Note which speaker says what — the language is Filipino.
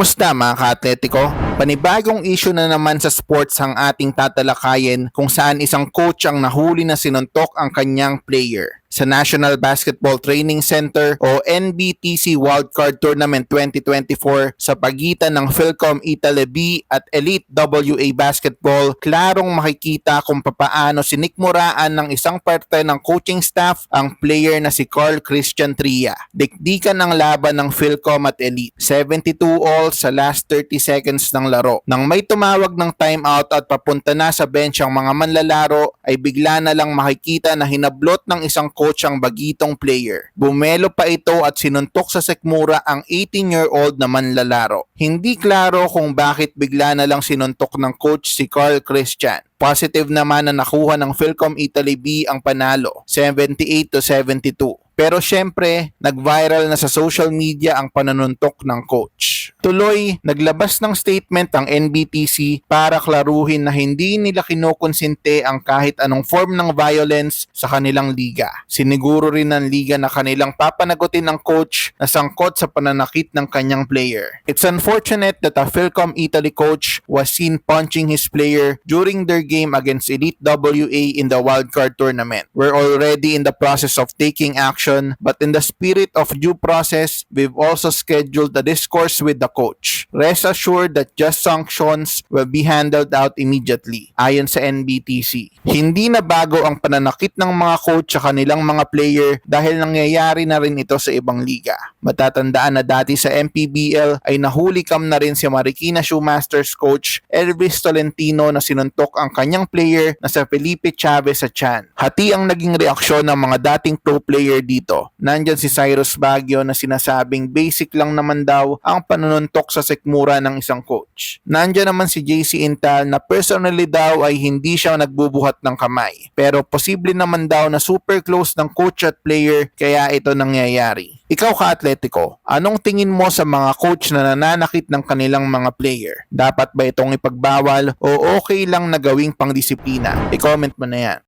Speaker 1: Kamusta mga ka-atletiko? Panibagong issue na naman sa sports ang ating tatalakayin kung saan isang coach ang nahuli na sinuntok ang kanyang player. Sa National Basketball Training Center o NBTC Wildcard Tournament 2024 sa pagitan ng Philcom Italy B at Elite WA Basketball, klarong makikita kung papaano sinikmuraan ng isang parte ng coaching staff ang player na si Carl Christian Tria. Dikdikan ng laban ng Philcom at Elite. 72 all sa last 30 seconds ng laro. Nang may tumawag ng timeout at papunta na sa bench ang mga manlalaro, ay bigla na lang makikita na hinablot ng isang coach ang bagitong player. Bumelo pa ito at sinuntok sa sekmura ang 18-year-old na manlalaro. Hindi klaro kung bakit bigla na lang sinuntok ng coach si Carl Christian. Positive naman na nakuha ng Philcom Italy B ang panalo, 78 to 72. Pero syempre, nag-viral na sa social media ang pananuntok ng coach. Tuloy, naglabas ng statement ang NBTC para klaruhin na hindi nila kinukonsinte ang kahit anong form ng violence sa kanilang liga. Siniguro rin ng liga na kanilang papanagutin ng coach na sangkot sa pananakit ng kanyang player. It's unfortunate that a Philcom Italy coach was seen punching his player during their game against Elite WA in the wildcard tournament. We're already in the process of taking action, but in the spirit of due process, we've also scheduled a discourse with the coach. Rest assured that just sanctions will be handled out immediately, ayon sa NBTC. Hindi na bago ang pananakit ng mga coach sa kanilang mga player dahil nangyayari na rin ito sa ibang liga. Matatandaan na dati sa MPBL ay nahuli kam na rin si Marikina Shoemasters coach Elvis Tolentino na sinuntok ang kanyang player na sa Felipe Chavez sa Chan. Hati ang naging reaksyon ng mga dating pro player dito. Nandyan si Cyrus Baguio na sinasabing basic lang naman daw ang panununtok sa sekmura ng isang coach. Nandyan naman si JC Intal na personally daw ay hindi siya nagbubuhat ng kamay. Pero posible naman daw na super close ng coach at player kaya ito nangyayari. Ikaw ka-atletico, anong tingin mo sa mga coach na nananakit ng kanilang mga player? Dapat ba itong ipagbawal o okay lang na gawing pangdisiplina? I-comment mo na yan.